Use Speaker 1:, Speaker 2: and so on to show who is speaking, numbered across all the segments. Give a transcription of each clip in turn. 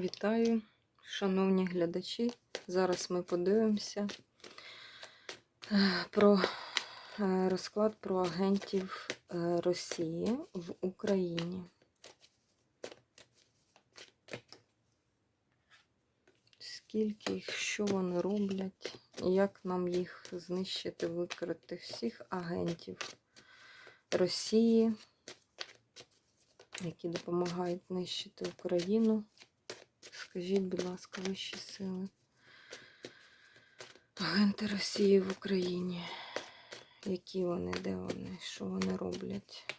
Speaker 1: Вітаю, шановні глядачі. Зараз ми подивимося е, про е, розклад про агентів е, Росії в Україні. Скільки їх, що вони роблять, як нам їх знищити, викрити всіх агентів Росії, які допомагають нищити Україну. Скажіть, будь ласка, вищі сили. Агенти Росії в Україні. Які вони, де вони, що вони роблять?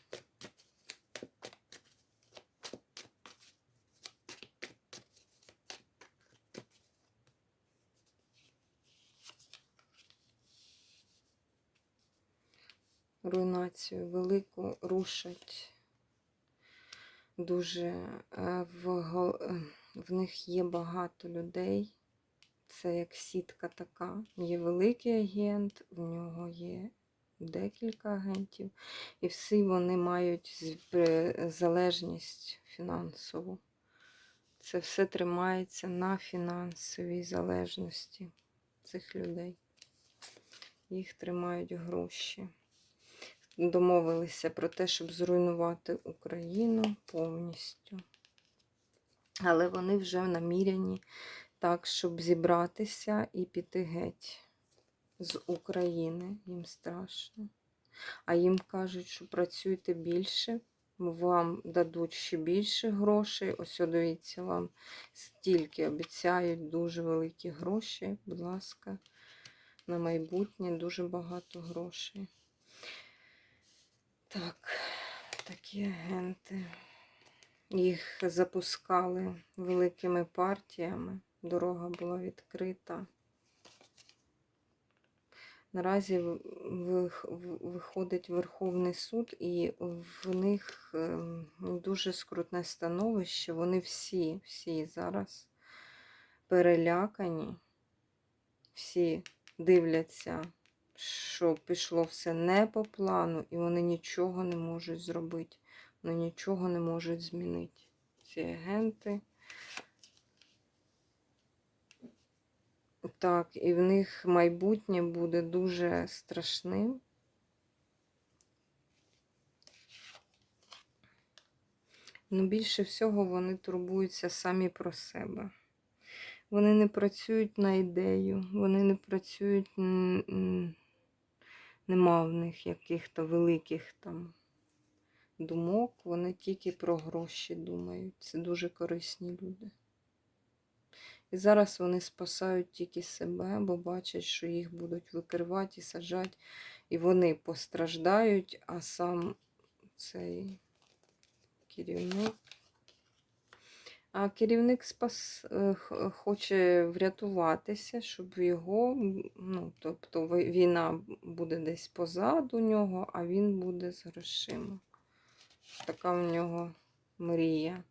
Speaker 1: Руйнацію велику рушать дуже е, в, е, в них є багато людей. Це як сітка така. Є великий агент, в нього є декілька агентів, і всі вони мають залежність фінансову. Це все тримається на фінансовій залежності цих людей. Їх тримають гроші. Домовилися про те, щоб зруйнувати Україну повністю. Але вони вже наміряні так, щоб зібратися і піти геть з України. Їм страшно. А їм кажуть, що працюйте більше, вам дадуть ще більше грошей. Ось, дивіться, вам стільки обіцяють дуже великі гроші. Будь ласка, на майбутнє дуже багато грошей. Так, такі агенти. Їх запускали великими партіями. Дорога була відкрита. Наразі виходить Верховний суд, і в них ем, дуже скрутне становище. Вони всі, всі зараз перелякані, всі дивляться, що пішло все не по плану, і вони нічого не можуть зробити. Вони нічого не можуть змінити. Ці агенти. Так, і в них майбутнє буде дуже страшним. Ну, більше всього вони турбуються самі про себе. Вони не працюють на ідею, вони не працюють, нема в них яких-то великих там думок, вони тільки про гроші думають. Це дуже корисні люди. І зараз вони спасають тільки себе, бо бачать, що їх будуть викривати і саджати, і вони постраждають, а сам цей керівник. А керівник спас, е, хоче врятуватися, щоб його, ну, тобто війна буде десь позаду нього, а він буде з грошима. Така в нього мрія.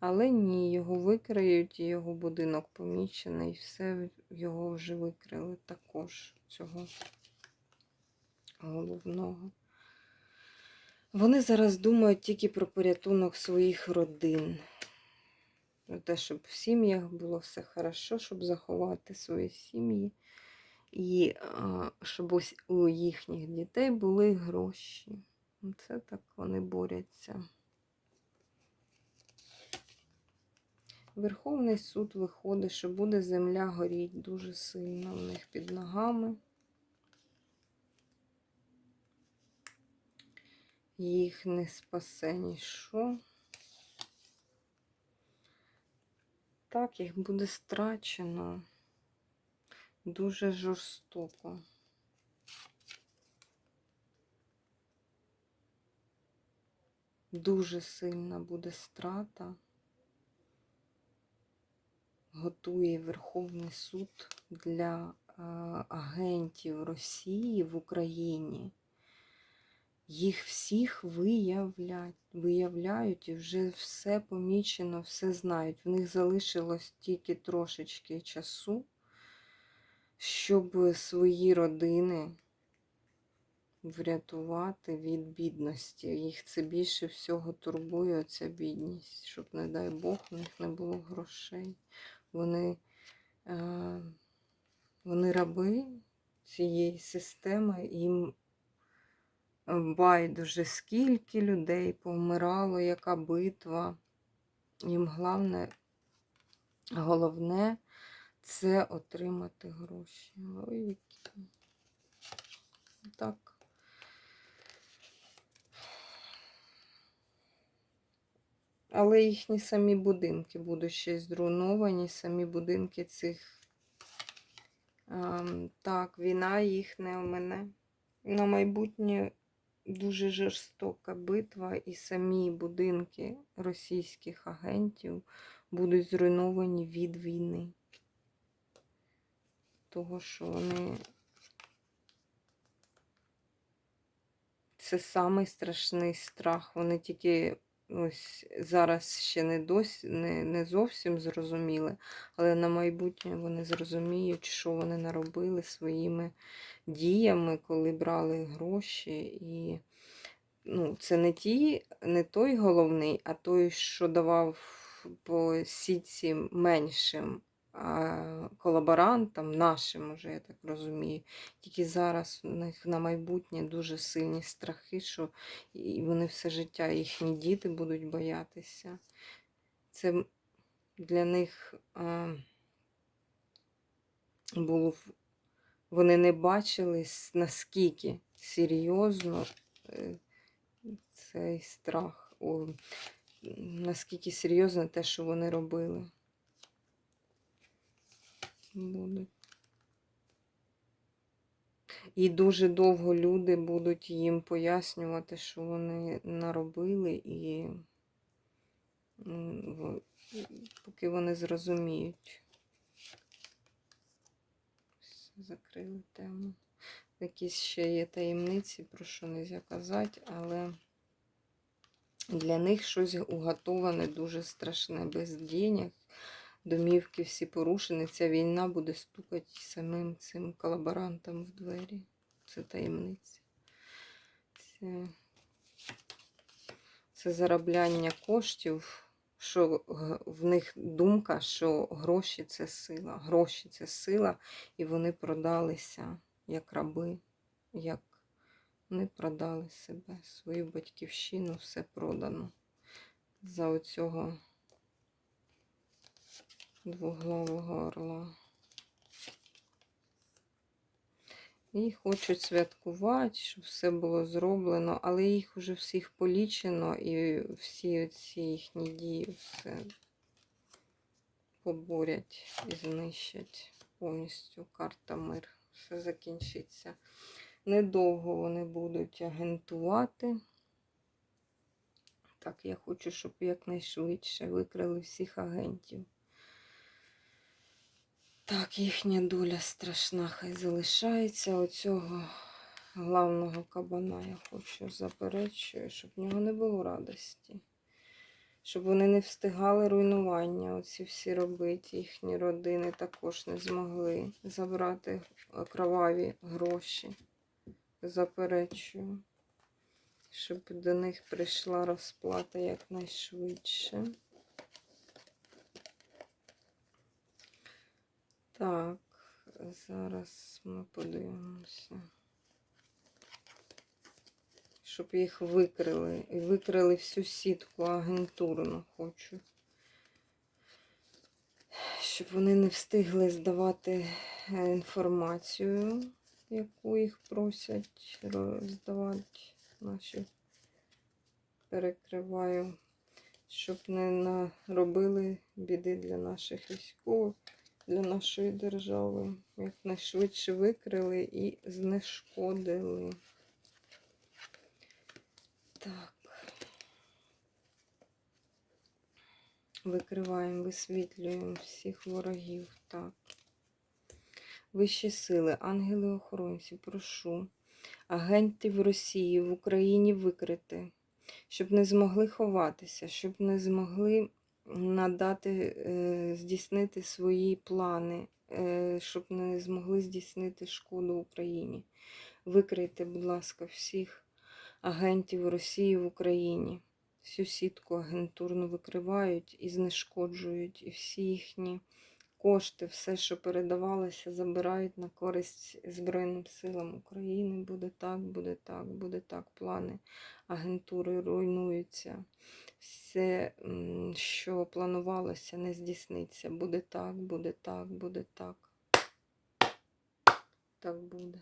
Speaker 1: Але ні, його викриють, і його будинок помічений, і все його вже викрили також цього головного. Вони зараз думають тільки про порятунок своїх родин. Про те, щоб в сім'ях було все хорошо, щоб заховати свої сім'ї. І а, щоб ось у їхніх дітей були гроші. Це так вони борються. Верховний суд виходить, що буде земля горіть дуже сильно в них під ногами. Їх не спасе ніщо. Так, їх буде страчено дуже жорстоко. Дуже сильна буде страта. Готує Верховний суд для е, агентів Росії в Україні. Їх всіх виявлять, виявляють і вже все помічено, все знають. В них залишилось тільки трошечки часу, щоб свої родини врятувати від бідності. Їх це більше всього турбує оця бідність, щоб, не дай Бог, у них не було грошей. Вони, е, вони раби цієї системи, їм байдуже, скільки людей повмирало, яка битва. Їм головне, головне це отримати гроші. Ой, які. Так. Але їхні самі будинки будуть ще зруйновані, самі будинки цих. Ем, так, війна їх не омине. На майбутнє дуже жорстока битва, і самі будинки російських агентів будуть зруйновані від війни. Того, що вони. Це самий страшний страх. Вони тільки ось зараз ще не досі, не, не зовсім зрозуміли, але на майбутнє вони зрозуміють, що вони наробили своїми діями, коли брали гроші. І ну, це не ті, не той головний, а той, що давав по сітці меншим колаборантам, нашим, уже, я так розумію. Тільки зараз у них на майбутнє дуже сильні страхи, що і вони все життя, їхні діти будуть боятися. Це для них було вони не бачили, наскільки серйозно е, цей страх, о, наскільки серйозно те, що вони робили. Будуть. І дуже довго люди будуть їм пояснювати, що вони наробили, і поки вони зрозуміють. Закрили тему. Якісь ще є таємниці, про що не можна казати, але для них щось уготоване дуже страшне, без денег. Домівки всі порушені. Ця війна буде стукати самим цим колаборантам в двері. Це таємниця. Це, це заробляння коштів, що в них думка, що гроші це сила. Гроші це сила, і вони продалися як раби, як вони продали себе, свою батьківщину, все продано за оцього двоглавого орла. І хочуть святкувати, щоб все було зроблено, але їх вже всіх полічено, і всі ці їхні дії все поборять і знищать повністю карта мир. Все закінчиться. Недовго вони будуть агентувати. Так, я хочу, щоб якнайшвидше викрили всіх агентів. Так, їхня доля страшна, хай залишається. Оцього главного кабана я хочу заперечую, щоб в нього не було радості. Щоб вони не встигали руйнування, оці всі робити, їхні родини також не змогли забрати кроваві гроші. Заперечую, щоб до них прийшла розплата якнайшвидше. Так, зараз ми подивимося. Щоб їх викрили. І викрили всю сітку агентурну хочу. Щоб вони не встигли здавати е, інформацію, яку їх просять роздавати наші. Перекриваю, щоб не наробили біди для наших військових для нашої держави якнайшвидше викрили і знешкодили. Так. Викриваємо, висвітлюємо всіх ворогів. Так. Вищі сили, ангели-охоронці, прошу. Агентів Росії в Україні викрити, щоб не змогли ховатися, щоб не змогли надати, е, здійснити свої плани, е, щоб не змогли здійснити шкоду Україні. Викрийте, будь ласка, всіх агентів Росії в Україні. Всю сітку агентурну викривають і знешкоджують, і всі їхні кошти, все, що передавалося, забирають на користь Збройним силам України. Буде так, буде так, буде так. Плани агентури руйнуються. Все, що планувалося, не здійсниться. Буде так, буде так, буде так. Так буде.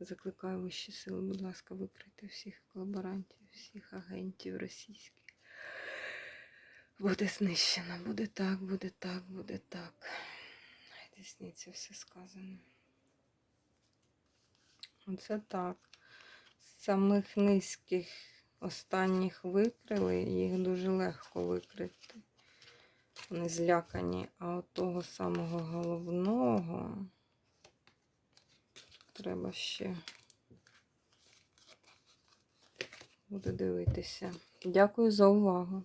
Speaker 1: Закликаю вищі сили, будь ласка, викрити всіх колаборантів, всіх агентів російських. Буде знищено, буде так, буде так, буде так. Десниця все сказано. Оце так. З самих низьких останніх викрили, їх дуже легко викрити. Вони злякані, а от того самого головного треба ще буде дивитися. Дякую за увагу.